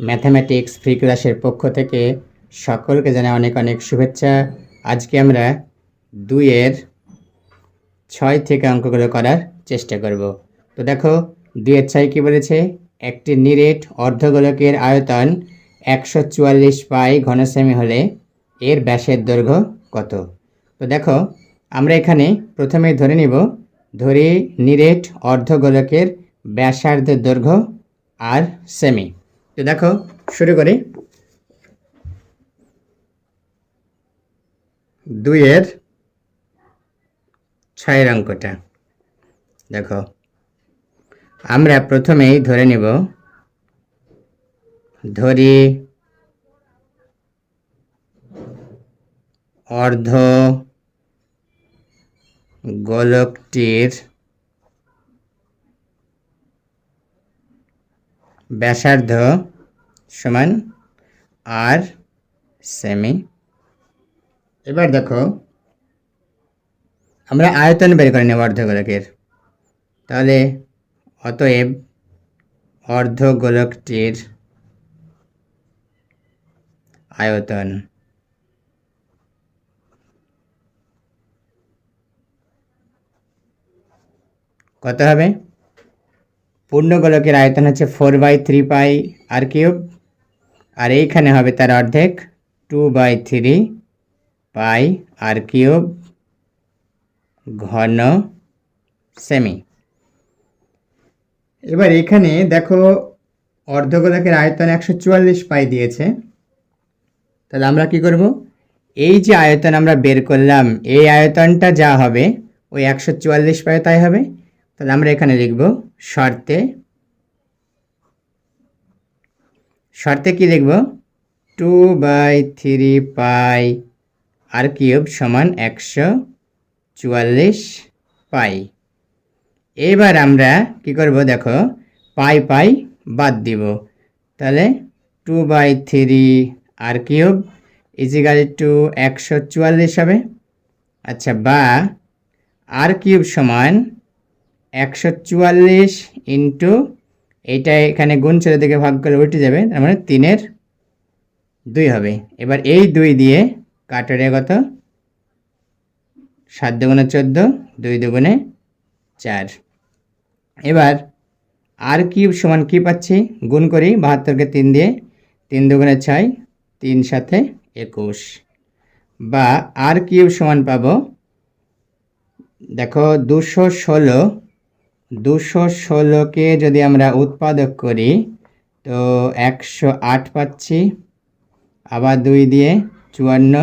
Mathematics free ক্লাসের পক্ষ থেকে সকলকে জানাই অনেক অনেক শুভেচ্ছা। আজকে আমরা দুইয়ের ছয় থেকে অঙ্কগুলো করার চেষ্টা করব। তো দেখো, দুইয়ের ছয় কী বলেছে? একটি নিরেট অর্ধগোলকের আয়তন একশো চুয়াল্লিশ পাই ঘনসেমি হলে এর ব্যাসের দৈর্ঘ্য কত? তো দেখো, আমরা এখানে প্রথমে ধরে নিব, ধরি নিরেট অর্ধগোলকের ব্যাসার্ধের দৈর্ঘ্য আর সেমি। তো দেখো, শুরু করি। দুইয়ের ছয়ের অঙ্কটা। দেখো, আমরা প্রথমেই ধরে নিব। ধরি অর্ধ গোলকটির ব্যাসার্ধ সমান আর সেমি এবার দেখো, আমরা আয়তন বের করে নেব অর্ধগোলকের। তাহলে অতএব অর্ধগোলকটির আয়তন কত হবে? পূর্ণগোলকের আয়তন হচ্ছে four by three pi R cube আর এইখানে হবে তার অর্ধেক two by three pi R cube ঘন সেমি এবার এখানে দেখো অর্ধগোলকের আয়তন একশো চুয়াল্লিশ পাই দিয়েছে। তাহলে আমরা কি করব? এই যে আয়তন আমরা বের করলাম, এই আয়তনটা যা হবে, ওই একশো চুয়াল্লিশ পাই তাই হবে। তাহলে আমরা এখানে লিখব শর্তে শর্তে কি লিখব? Two by three pi R cube সমান একশো চুয়াল্লিশ পাই। এবার আমরা কি করব দেখো? পাই পাই বাদ দিব। তাহলে two by three R cube equal to একশো চুয়াল্লিশ হবে। আচ্ছা বা আর কিউব সমান একশো চুয়াল্লিশ ইন্টু এইটা এখানে গুণ ছেড়ে দিকে ভাগ করে উঠে যাবে, তার মানে তিনের দুই হবে। এবার এই দুই দিয়ে কাটারে কত? সাত দুগুণে চোদ্দ, দুই দুগুণে চার। এবার আর কিউব সমান কি পাচ্ছি? গুণ করি, বাহাত্তরকে তিন দিয়ে তিন দুগুণে ছয়, তিন সাথে একুশ। বা আর কিউব সমান পাবো? দেখো, দুশো ষোলো দুশো ষোলোকে যদি আমরা উৎপাদক করি, তো একশো আট পাচ্ছি। আবার দুই দিয়ে চুয়ান্ন,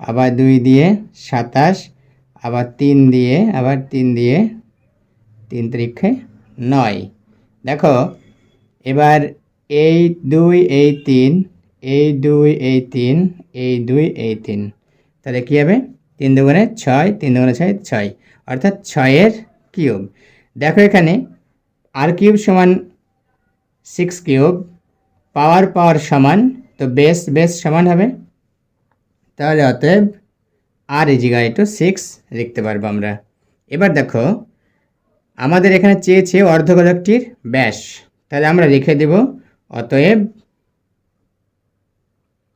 আবার দুই দিয়ে সাতাশ, আবার তিন দিয়ে, আবার তিন দিয়ে তিন তারিখে নয়। দেখো, এবার এই দুই, এই তিন, এই দুই, এই তিন, এই দুই, এই তিন, তাহলে কী হবে? তিন দুগুণে ছয়, তিন দুগুণে ছয় ছয়। অর্থাৎ ছয়ের কিউব। দেখো এখানে আর কিউব সমান সিক্স কিউব পাওয়ার পাওয়ার সমান, তো বেস বেস সমান হবে। তাহলে অতএব আর ইজিগাল টু সিক্স লিখতে পারব আমরা। এবার দেখো, আমাদের এখানে চেয়েছে অর্ধগোলকটির ব্যাস। তাহলে আমরা লিখে দেব, অতএব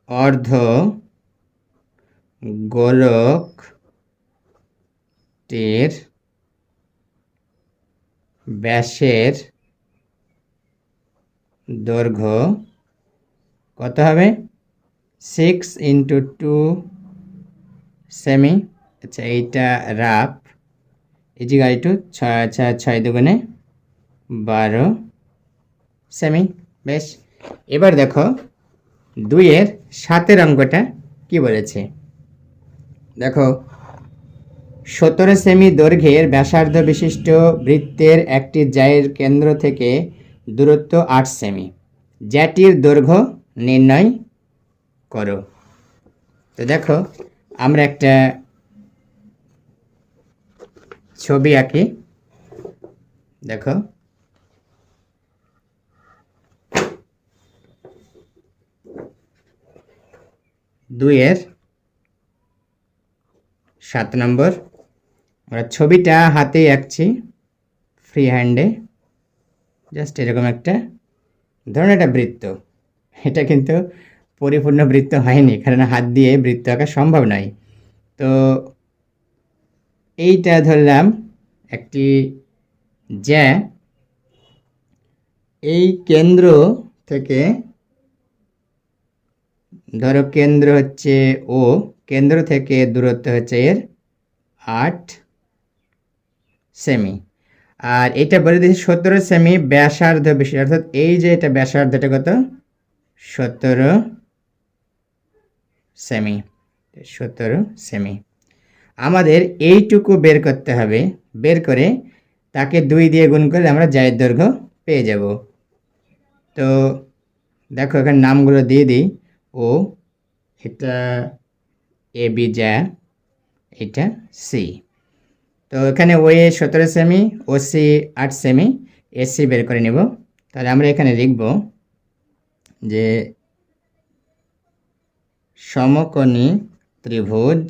অর্ধ গোলকটির ব্যাসের দৈর্ঘ্য কত হবে? সিক্স ইন্টু টু সেমি আচ্ছা এইটা রাফ ইজিকাল টু ছয় আচ্ছা ছয় দুগুণে বারো সেমি বেশ, এবার দেখো দুইয়ের সাতের অঙ্কটা কি বলেছে? দেখো সতেরো সেমি দৈর্ঘ্যের ব্যাসার্ধ বিশিষ্ট বৃত্তের একটি জায়ের কেন্দ্র থেকে দূরত্ব আট সেমি। জ্যাটির দৈর্ঘ্য নির্ণয় করো। তো দেখো, আমরা একটা ছবি আঁকি। দেখো। দুইয়ের সাত নম্বর আমরা ছবিটা হাতেই আঁকছি ফ্রি হ্যান্ডে জাস্ট এরকম একটা, ধরুন একটা বৃত্ত। এটা কিন্তু পরিপূর্ণ বৃত্ত হয়নি, কারণ হাত দিয়ে বৃত্ত আঁকা সম্ভব নয়। তো এইটা ধরলাম একটি জ্যা। এই কেন্দ্র থেকে ধরো কেন্দ্র হচ্ছে ও কেন্দ্র থেকে দূরত্ব হচ্ছে এর আট। সেমি। আর এটা বলে দিয়েছি সতেরো সেমি ব্যাসার্ধ বেশি। অর্থাৎ এই যে এটা ব্যাসার্ধটা কত? সতেরো সেমি। সতেরো সেমি। আমাদের এইটুকু বের করতে হবে। বের করে তাকে দুই দিয়ে গুণ করলে আমরা জায়ের দৈর্ঘ্য পেয়ে যাব। তো দেখো এখানে নামগুলো দিয়ে দিই। ও, এটা এ, বি যা এটা সি। তো এখানে ও এ সতেরো সেমি ও সি আট সেমি এসি বের করে নেব। তাহলে আমরা এখানে লিখব যে সমকোণী ত্রিভুজ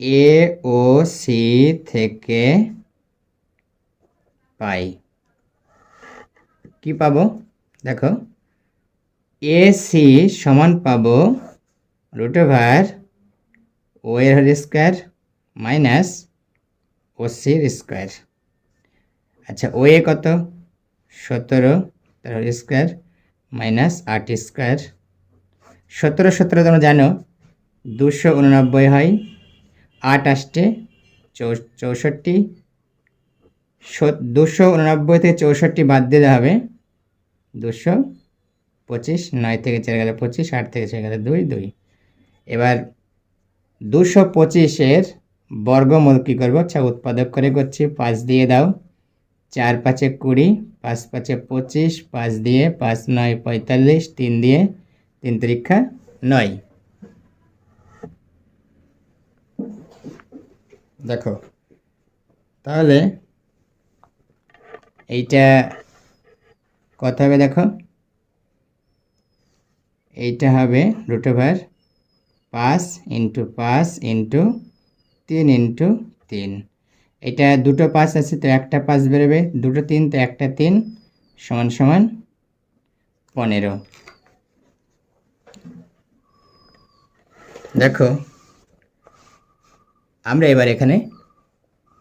এ, ও, সি থেকে পাই। কি পাবো? দেখো, এ, সি সমান পাবো রুট ওভার ও এর স্কোয়ার মাইনাস ও সির স্কোয়ার। আচ্ছা ও এ কত? সতেরো, তার স্কোয়ার মাইনাস আট স্কোয়ার। সতেরো সতেরো তোমরা জানো, দুশো উননব্বই হয়, আট চৌ, চৌষট্টি। দুশো উননব্বই থেকে চৌষট্টি বাদ দিতে হবে, দুশো পঁচিশ, নয় থেকে চলে গেলে পঁচিশ, আট থেকে চলে গেলে দুই দুই। এবার দুশো পঁচিশের বর্গমূল কী করব? আচ্ছা উৎপাদক করে করছি, পাঁচ দিয়ে দাও। চার পাঁচে কুড়ি, পাঁচ পাঁচে পঁচিশ, পাঁচ দিয়ে পাঁচ নয় পঁয়তাল্লিশ, তিন দিয়ে তিন তিরিক্ষা নয়। দেখো, তাহলে এইটা কত হবে দেখো? এইটা হবে রুট ওভার পাঁচ ইন্টু পাঁচ ইন্টু তিন ইন্টু তিন। এটা দুটো পাঁচ আছে, তো একটা পাঁচ বেরোবে। দুটো তিন, তো একটা তিন সমান সমান পনেরো। দেখো, আমরা এবার এখানে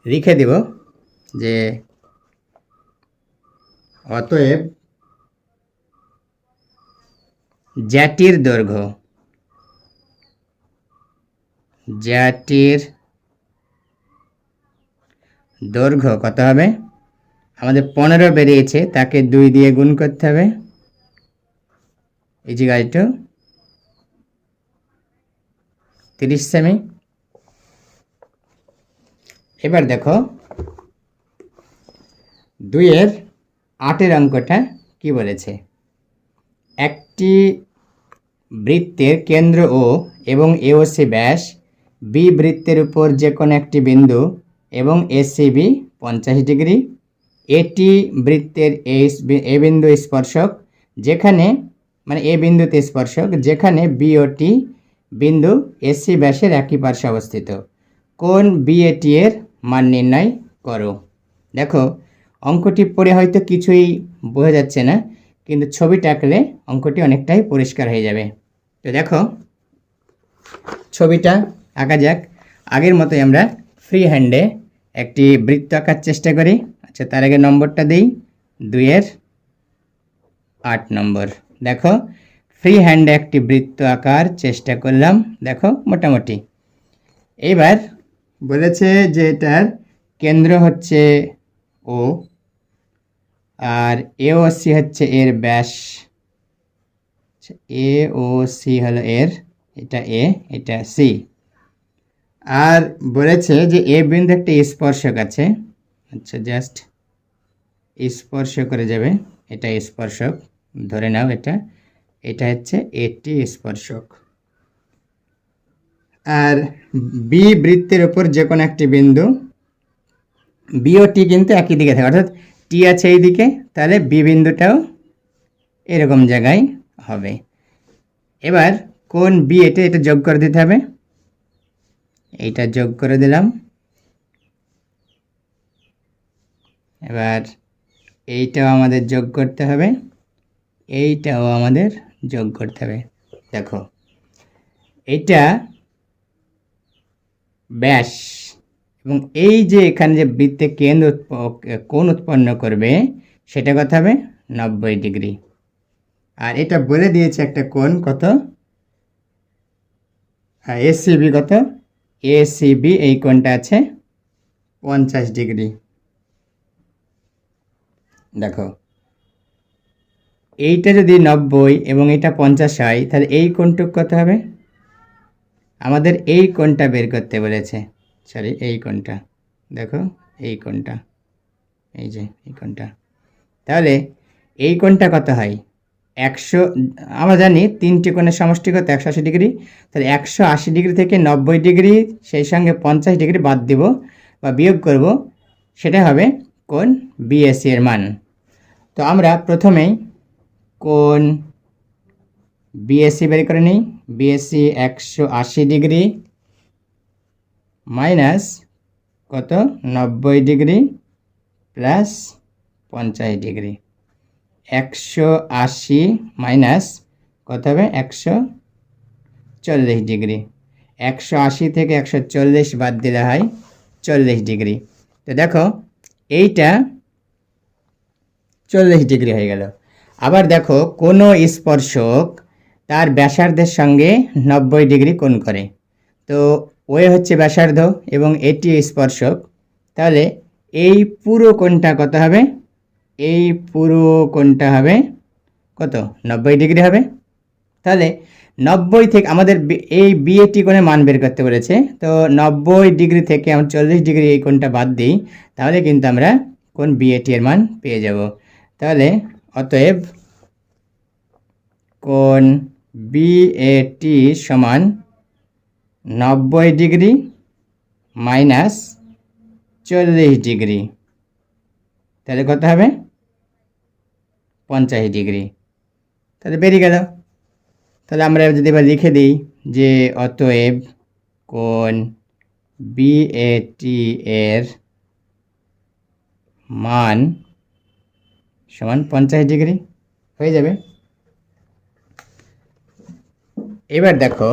লিখে দেব যে অতএব জ্যাটির দৈর্ঘ্য জ্যাটির দৈর্ঘ্য কত হবে? আমাদের পনেরো বেরিয়েছে, তাকে দুই দিয়ে গুণ করতে হবে। এই যে গাড়িটা তিরিশ সেমি এবার দেখো, দুইয়ের আটের অঙ্কটা কি বলেছে? একটি বৃত্তের কেন্দ্র ও এবং এওসি ব্যাস বি বৃত্তের উপর যে কোনো একটি বিন্দু এবং এসিবি পঞ্চাশ ডিগ্রি। এটি বৃত্তের এ বিন্দু স্পর্শক, যেখানে মানে এ বিন্দুতে স্পর্শক, যেখানে বি বিওটি বিন্দু এসি ব্যাসের একই পার্শ্বে অবস্থিত। কোন বিএটি এর মান নির্ণয় করো? দেখো, অঙ্কটি পড়ে হয়তো কিছুই বোঝা যাচ্ছে না, কিন্তু ছবিটা আঁকলে অঙ্কটি অনেকটাই পরিষ্কার হয়ে যাবে। তো দেখো, ছবিটা আঁকা যাক। আগের মতোই আমরা ফ্রি হ্যান্ডে একটি বৃত্ত আঁকার চেষ্টা করি। আচ্ছা তার আগে নম্বরটা দিই। দুইয়ের আট নম্বর। দেখো ফ্রি হ্যান্ডে একটি বৃত্ত আঁকার চেষ্টা করলাম। দেখো, মোটামুটি। এবার বলেছে যে এটার কেন্দ্র হচ্ছে ও আর এ ও সি হচ্ছে এর ব্যাস। এ ও সি হলো এর, এটা এ এটা সি আর বলেছে যে এ বিন্দু একটা স্পর্শক আছে। আচ্ছা জাস্ট স্পর্শ করে যাবে। এটা স্পর্শক। ধরে নাও এটা। এটা হচ্ছে এটি স্পর্শক। আর বি বৃত্তের ওপর যে কোনো একটি বিন্দু বি ও টি কিন্তু একই দিকে থাকে। অর্থাৎ টি আছে এই দিকে, তাহলে বি বিন্দুটাও এরকম জায়গায় হবে। এবার কোন বি এটা এটা যোগ করে দিতে হবে? এইটা যোগ করে দিলাম। এবার এইটাও আমাদের যোগ করতে হবে। এইটাও আমাদের যোগ করতে হবে। দেখো এটা ব্যাস। এবং এই যে এখানে যে বৃত্তে কেন্দ্র কোণ উৎপন্ন করবে, সেটা কত হবে? নব্বই ডিগ্রি। আর এটা বলে দিয়েছে একটা কোণ কত? এসিবি কত? এসিবি এই কোণটা আছে পঞ্চাশ ডিগ্রি। দেখো, এইটা যদি নব্বই এবং এটা পঞ্চাশ হয়, তাহলে এই কোণটুক কত হবে? আমাদের এই কোণটা বের করতে বলেছে। সরি এই কোণটা। দেখো, এই কোণটা। এই যে, এই কোণটা। তাহলে এই কোণটা কত হয়? একশো, আমরা জানি তিনটি কোণের সমষ্টি কত একশো আশি ডিগ্রি, তাহলে একশো আশি ডিগ্রি থেকে নব্বই ডিগ্রি, সেই সঙ্গে পঞ্চাশ ডিগ্রি বাদ দিব বা বিয়োগ করব, সেটা হবে কোণ বিএসসি এর মান। তো আমরা প্রথমেই কোণ বিএসসি বের করে নিই। বিএসসি একশো আশি ডিগ্রি মাইনাস কত? নব্বই ডিগ্রি প্লাস পঞ্চাশ ডিগ্রি। একশো আশি মাইনাস কত হবে? একশো চল্লিশ ডিগ্রি একশো আশি থেকে একশো চল্লিশ বাদ দিলে হয় চল্লিশ ডিগ্রি তো দেখো, এইটা চল্লিশ ডিগ্রি হয়ে গেল। আবার দেখো, কোনো স্পর্শক তার ব্যাসার্ধের সঙ্গে নব্বই ডিগ্রি কোণ করে। তো ওয়ে হচ্ছে ব্যাসার্ধ এবং এটি স্পর্শক। তাহলে এই পুরো কোণটা কত হবে? এই পুরো কোণটা হবে কত? নব্বই ডিগ্রি হবে। তাহলে নব্বই থেকে আমাদের এই বিএটি কোণে মান বের করতে বলেছে। তো নব্বই ডিগ্রি থেকে আমরা চল্লিশ ডিগ্রি এই কোণটা বাদ দিই, তাহলে কিন্তু আমরা কোন বিএটি এর মান পেয়ে যাব। তাহলে অতএব কোণ বিএটি সমান নব্বই ডিগ্রি মাইনাস চল্লিশ ডিগ্রি। তাহলে কত হবে? পঞ্চাশ ডিগ্রি। তাহলে বেরিয়ে গেল। তাহলে আমরা যদি এবার লিখে দিই যে অতএব কোণ বিএটি এর মান সমান পঞ্চাশ ডিগ্রি। হয়ে যাবে। এবার দেখো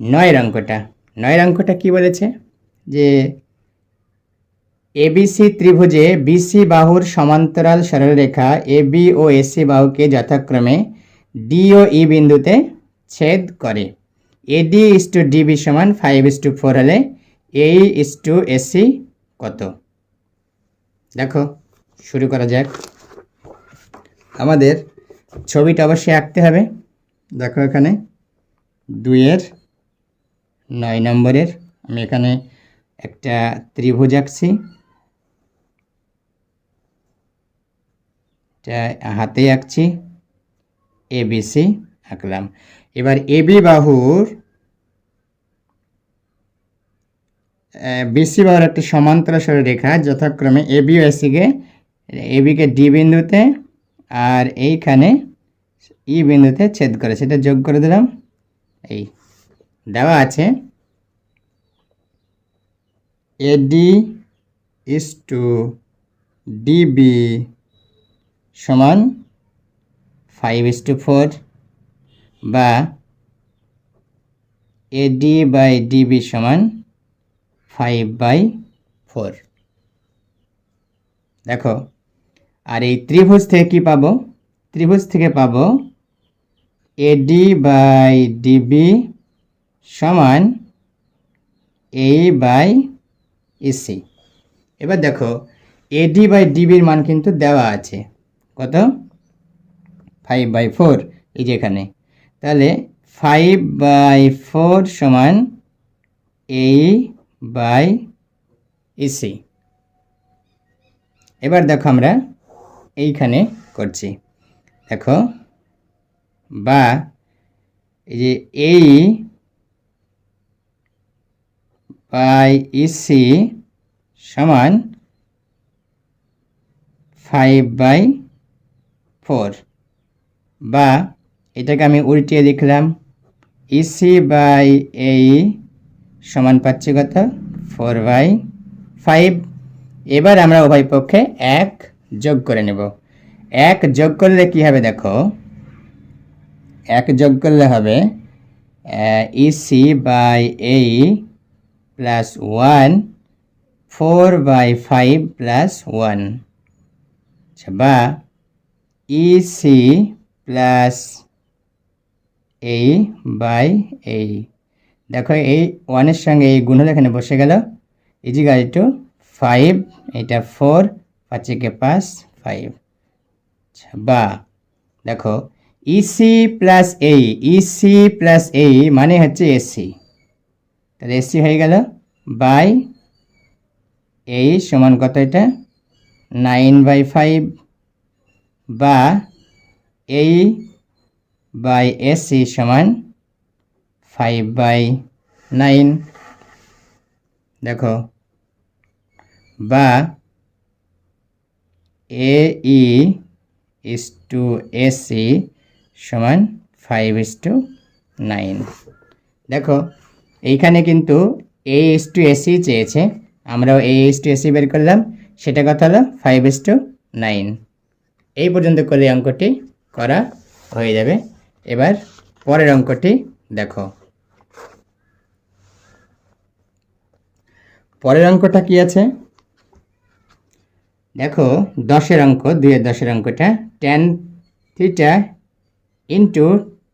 নয়ের অঙ্কটা। নয়ের অঙ্কটা কি বলেছে? যে এবিসি ত্রিভুজে বিসি বাহুর সমান্তরাল সরলরেখা এবি ও এসি বাহুকে যথাক্রমে ডি ও ই বিন্দুতে ছেদ করে। A D is to D B সমান ফাইভ ইস টু ফোর হলে এই ইস টু এসি কত? দেখো, শুরু করা যাক। আমাদের ছবিটা অবশ্যই আঁকতে হবে। দেখো এখানে দুইয়ের নয় নম্বরের, আমি এখানে একটা ত্রিভুজ আঁকছি। হাতে আঁকছি। এবিসি আঁকলাম। এবার এবি বাহুর বিসি বাহুর একটি সমান্তরাল সরলরেখা যথাক্রমে এবি ও এসিকে এবিকে ডি বিন্দুতে আর এইখানে ই বিন্দুতে ছেদ করে, সেটা যোগ করে দিলাম। এই দেওয়া আছে। A D is to D B সমান ফাইভ ইস টু ফোর বা A D by D B সমান ফাইভ বাই ফোর দেখো, আর এই ত্রিভুজ থেকে কি পাবো? ত্রিভুজ থেকে পাবো এডি বাই ডিবি সমান এ বাই এসি এবার দেখো এডি বাই ডিবির মান কিন্তু দেওয়া আছে। কত? ফাইভ বাই ফোর এই যে এখানে। তাহলে ফাইভ বাই ফোর সমান এ বাই এসি এবার দেখো আমরা এইখানে করছি। দেখো, বা এই যে এই বাই ইসি সমান ফাইভ বাই ফোর বা এটাকে আমি উল্টিয়ে লিখলাম ইসি বাই এই সমান পাচ্ছি কত? ফোর বাই ফাইভ এবার আমরা উভয় পক্ষে এক যোগ করে নেব। এক যোগ করলে কি হবে দেখো? এক যোগ করলে হবে ইসি বাই এই plus one four by five plus one বা ইসি প্লাস এই বাই এই দেখো এই ওয়ানের সঙ্গে এই গুণ এখানে বসে গেল। ইজিগাল টু ফাইভ এটা ফোর পাঁচেকে পাঁচ ফাইভ বা দেখো ইসি প্লাস এই ইসি প্লাস এই মানে হচ্ছে এসি তাহলে এসি হয়ে গেল বাই এই সমান কত এটা? নাইন বাই ফাইভ বা এই বাই এসি সমান ফাইভ বাই নাইন দেখো, বা A E is to A C সমান ফাইভ ইস টু নাইন দেখো, এইখানে কিন্তু এ ইস টু এসি চেয়েছে। আমরাও এ ইস টু এসি বের করলাম। সেটা কথা হলো? ফাইভ ইস টু নাইন এই পর্যন্ত করলে অঙ্কটি করা হয়ে যাবে। এবার পরের অঙ্কটি দেখো। পরের অঙ্কটা কি আছে? দেখো, দশের অঙ্ক, দুইয়ের দশের অঙ্কটা tan theta into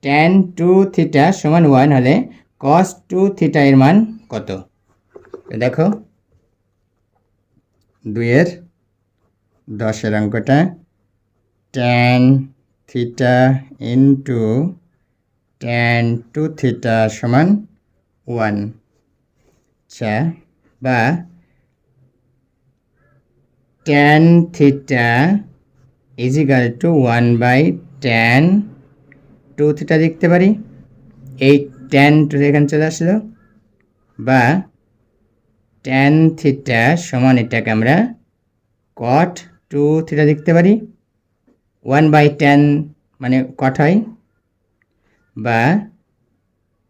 tan two theta সমান ওয়ান হলে কস টু থিটা এর মান কত? দেখো, দুইয়ের দশের অঙ্কটা tan theta into tan two theta সমান ওয়ান আচ্ছা বা tan theta equal to one by tan two theta লিখতে পারি। এই টেন টু এখানে চলে আসলো। বা টেন থিটা সমান এটাকে আমরা কট টু থিটা লিখতে পারি। ওয়ান বাই টেন মানে কট হয় বা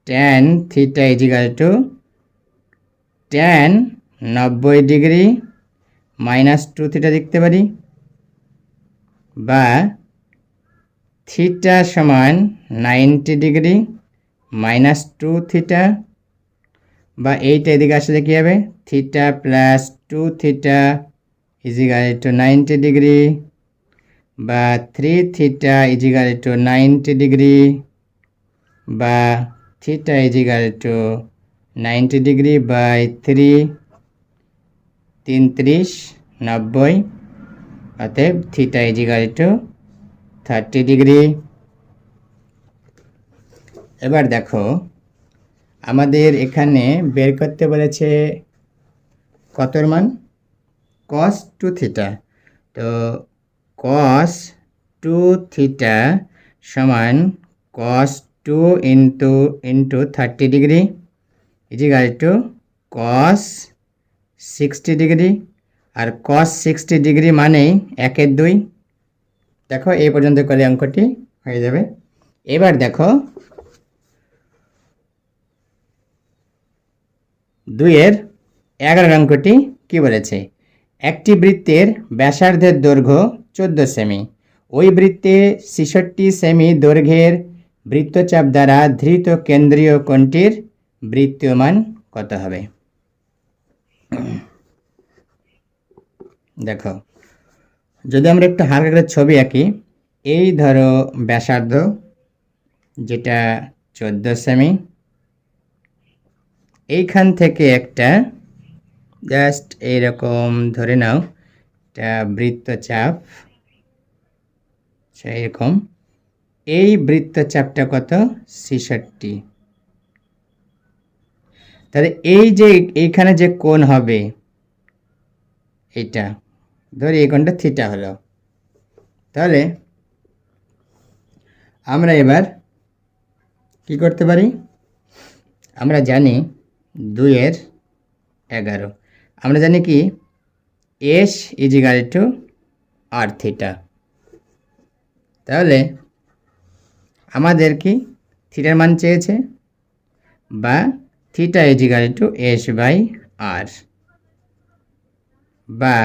tan theta equal to tan নব্বই ডিগ্রি মাইনাস টু থিটা লিখতে পারি। বা থিটা সমান ninety degree minus two theta বা এইটা এদিকে আসলে কী হবে? Theta plus two theta equal to ninety degree বা three theta equal to ninety degree বা theta equal to ninety degree by three তিনত্রিশ নব্বই, অতএব theta equal to thirty degree এবার দেখো, আমাদের এখানে বের করতে বলেছে কতর মান? কস টু থিটা তো কস টু থিটা সমান cos two into into thirty degree equal to cos sixty degree R cos sixty degree মানেই একের দুই। দেখো, এই পর্যন্ত করলে অঙ্কটি হয়ে যাবে। এবার দেখো, দুইয়ের এগারো অঙ্কটি কি বলেছে? একটি বৃত্তের ব্যাসার্ধের দৈর্ঘ্য চোদ্দ সেমি। ওই বৃত্তে ছেষট্টি সেমি দৈর্ঘ্যের বৃত্তচাপ দ্বারা ধৃত কেন্দ্রীয় কোণটির বৃত্তীয় মান কত হবে? দেখো, যদি আমরা একটু হালকা করে ছবি আঁকি, এই ধরো ব্যাসার্ধ, যেটা চোদ্দ সেমি, এইখান থেকে একটা জাস্ট এইরকম ধরে নাও, একটা বৃত্তচাপ এরকম এই বৃত্তচাপটা কত? ছেষট্টি। তাহলে এই যে এইখানে যে কোণ হবে এটা ধরি এই কোণটা থিটা হলো। তাহলে আমরা এবার কি করতে পারি? আমরা জানি দুইয়ের এগারো। আমরা জানি কি? S equal to R theta তাহলে আমাদের কি থিটার মান চেয়েছে? বা theta equal to S by R বা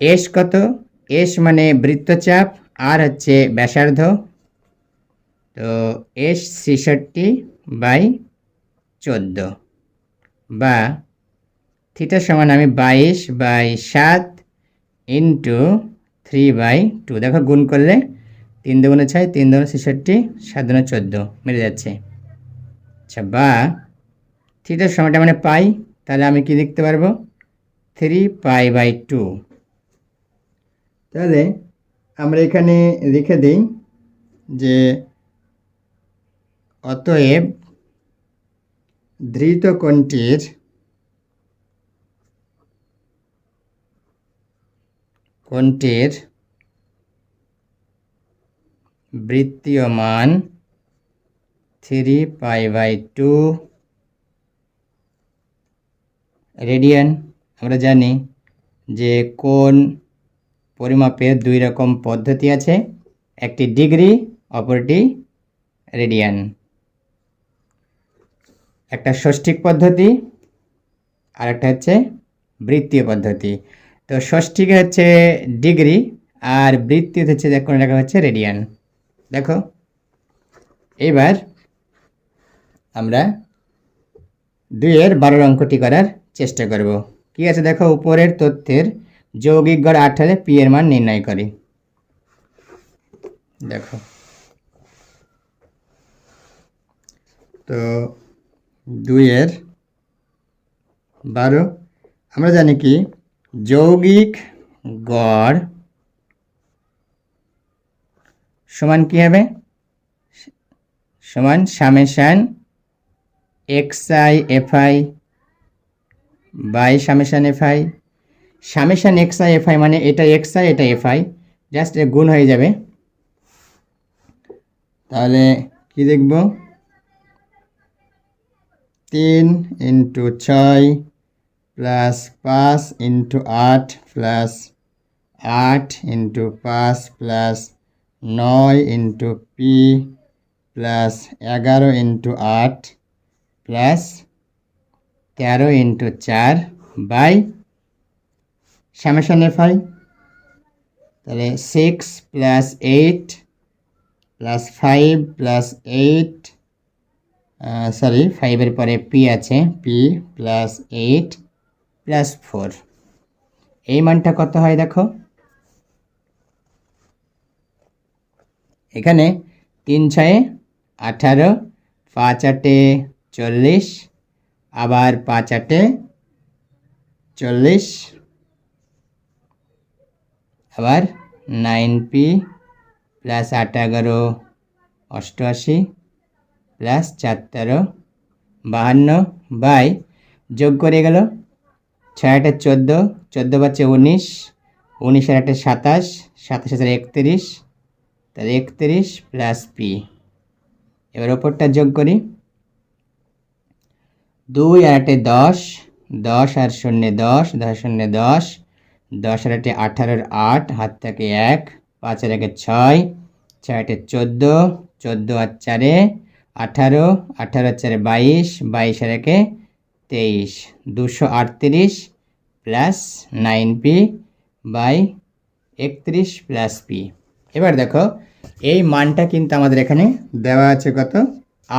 এস কত? এস মানে বৃত্তচাপ আর হচ্ছে ব্যাসার্ধ। তো এস ছেষট্টি বাই চোদ্দ। বা থিটা সমান আমি বাইশ বাই সাত ইন্টু থ্রি বাই টু দেখো গুণ করলে তিন দুগুণে ছয়, তিন দুগুণে ছেষট্টি, সাত দুগুণে চোদ্দ। মিলে যাচ্ছে। আচ্ছা বা থিটার সময়টা মানে পাই, তাহলে আমি কি লিখতে পারব? Three pi by two. তাহলে আমরা এখানে লিখে দিই যে অতএব ধৃত কোণটির কোণটির বৃত্তীয় মান three pi by two radian আমরা জানি যে কোন পরিমাপের দুই রকম পদ্ধতি আছে, একটি ডিগ্রি, অপরটি রেডিয়ান একটা ষষ্ঠিক পদ্ধতি আর একটা হচ্ছে বৃত্তীয় পদ্ধতি। তো ষষ্ঠিকে হচ্ছে ডিগ্রি আর বৃত্তীয় হচ্ছে দেখো লেখা হচ্ছে রেডিয়ান দেখো এবার আমরা দুইয়ের বারোর অঙ্কটি করার চেষ্টা করব। কি আছে দেখো, উপরের তথ্যের যৌগিক গড় আট হলে পি এর মান নির্ণয় করি। দেখো। তো দুইয়ের বারো, আমরা জানি কি, যৌগিক গড় সমান কি হবে? সমান summation x i f i by summation f i summation x i f i মানে এটা এক্স আই এটা এফ আই জাস্ট গুণ হয়ে যাবে। তাহলে কি দেখব? তিন ইন্টু ছয় প্লাস পাঁচ ইন্টু আট প্লাস আট ইন্টু পাঁচ প্লাস নয় ইন্টু পি প্লাস এগারো ইন্টু আট প্লাস তেরো ইন্টু চার বাই সামেশন এফ আই তাহলে six plus eight plus five plus eight sorry ফাইভের পরে পি আছে p plus eight plus four এই মানটা কত হয় দেখো? এখানে তিন ছয়ে, আঠারো, পাঁচ আটে চল্লিশ, আবার পাঁচ আটে চল্লিশ, আবার নাইন পি প্লাস আট এগারো, অষ্টআশি প্লাস চার তেরো বাহান্ন বাই যোগ করে গেল ছয় আটে চোদ্দ চোদ্দ পাচ্ছে উনিশ, উনিশের আটে সাতাশ সাতাশ হাজার একত্রিশ তাহলে একত্রিশ প্লাস পি এবার ওপরটা যোগ করি। দুই আর আটে দশ দশ আর শূন্য দশ দশ শূন্য দশ দশ আর আটে আঠারোর আট, হাত থেকে এক, পাঁচ আর একে ছয় ছয় আটে চোদ্দ চোদ্দ আর চারে আঠারো আঠারো চারে বাইশ বাইশ আর একে তেইশ। দুশো আটত্রিশ প্লাস নাইন পি বাই একত্রিশ প্লাস পি এবার দেখো, এই মানটা কিন্তু আমাদের এখানে দেওয়া আছে কত?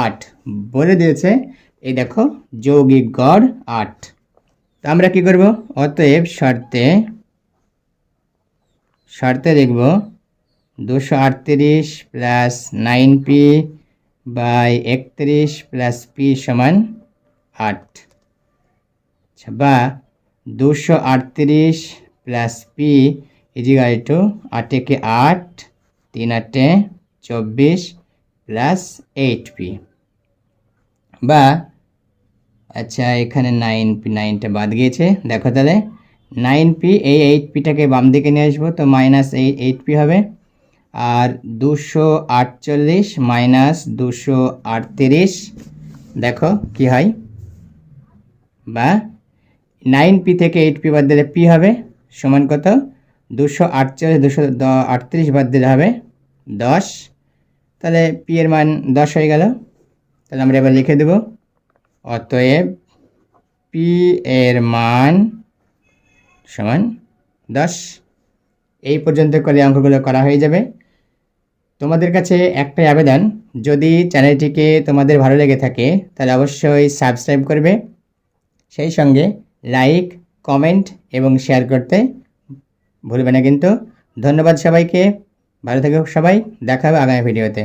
আট। বলে দিয়েছে, এই দেখো, যৌগিক গড় আট। তো আমরা কি করব? অতএব শর্তে শর্তে দেখব, দুশো আটত্রিশ প্লাস নাইন পি বাই একত্রিশ প্লাস পি সমান আট। আচ্ছা বা দুশো আটত্রিশ প্লাস পি ইজিগাল টু আটে কে আট তিন আটে চব্বিশ প্লাস এইট পি বা আচ্ছা এখানে নাইন পি নাইনটা বাদ গিয়েছে। দেখো তাহলে নাইন পি এই এইট পিটাকে বাম দিকে নিয়ে আসব, তো মাইনাস এই এইট পি হবে। আর দুশো আটচল্লিশ মাইনাস দুশো আটত্রিশ, দেখো কি হয়। বা নাইন পি থেকে এইট পি বাদ দিলে পি হবে, সমান কত? দুশো আটচল্লিশ, দুশো আটত্রিশ বাদ দিলে হবে। দশ। তাহলে পি এর মান দশ হয়ে গেল। তাহলে আমরা এবার লিখে দেব। অতএব পি এর মান সমান দশ। এই পর্যন্ত করে অঙ্কগুলো করা হয়ে যাবে। তোমাদের কাছে একটাই আবেদন, যদি চ্যানেলটিকে তোমাদের ভালো লেগে থাকে, তাহলে অবশ্যই সাবস্ক্রাইব করবে। সেই সঙ্গে লাইক, কমেন্ট এবং শেয়ার করতে ভুলবে না কিন্তু। ধন্যবাদ সবাইকে। ভালো থেকো সবাই দেখা হবে আগামী ভিডিওতে।